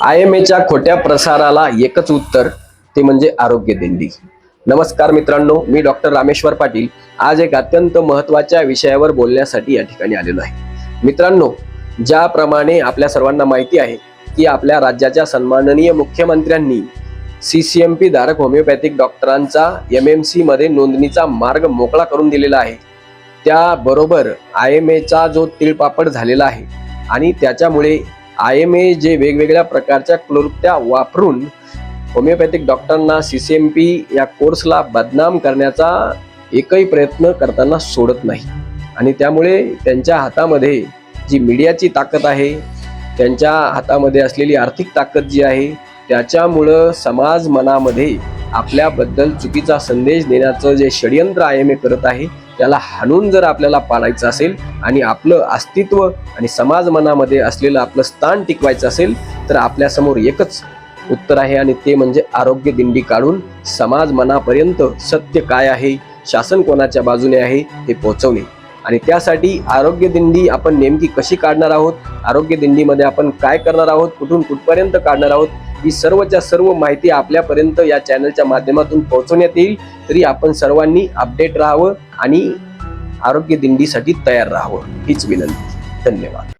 I am एच्या खोट्या प्रसाराला एकच उत्तर ते म्हणजे आरोग्य दिंडी. नमस्कार मित्रांनो मी डॉक्टर रामेश्वर पाटील. आज एक अत्यंत महत्त्वाच्या विषयावर बोलण्यासाठी या ठिकाणी आलेलो आहे. मित्रांनो ज्याप्रमाणे आपल्या सर्वांना माहिती आहे की आपल्या राज्याच्या सन्माननीय मुख्यमंत्र्यांनी सी सी एम पी धारक होमिओपॅथिक डॉक्टरांचा एम एम सी मध्ये नोंदणीचा मार्ग मोकळा करून दिलेला आहे. त्याबरोबर आय एम एचा जो तिळपापड झालेला आहे आणि त्याच्यामुळे आय एम ए जे वेगवेगळ्या प्रकारच्या क्लोरत्या वापरून होमिओपॅथिक डॉक्टरांना सी सी एम पी या कोर्सला बदनाम करण्याचा एकही प्रयत्न करताना सोडत नाही. आणि त्यामुळे त्यांच्या हातामध्ये जी मीडियाची ताकद आहे त्यांच्या हातामध्ये असलेली आर्थिक ताकद जी आहे त्याच्यामुळं समाज मनामध्ये आपल्याबद्दल चुकीचा संदेश देण्याचं जे षडयंत्र आय एम ए करत आहे त्याला हाणून जर आपल्याला पाडायचं असेल आणि आपलं अस्तित्व आणि समाज मनामध्ये असलेलं आपलं स्थान टिकवायचं असेल तर आपल्यासमोर एकच उत्तर आहे आणि ते म्हणजे आरोग्य दिंडी काढून समाज मनापर्यंत सत्य काय आहे शासन कोणाच्या बाजूने आहे हे पोहोचवणे. आणि त्यासाठी आरोग्य दिंडी आपण नेमकी कशी काढणार आहोत आरोग्य दिंडीमध्ये आपण काय करणार आहोत कुठून कुठपर्यंत काढणार आहोत ही सर्वच्या सर्व माहिती आपल्यापर्यंत या चॅनलच्या माध्यमातून पोहोचवण्यात येईल. तरी आपण सर्वांनी अपडेट राहावं आणि आरोग्य दिंडीसाठी तयार राहावं. हीच विनंती. धन्यवाद.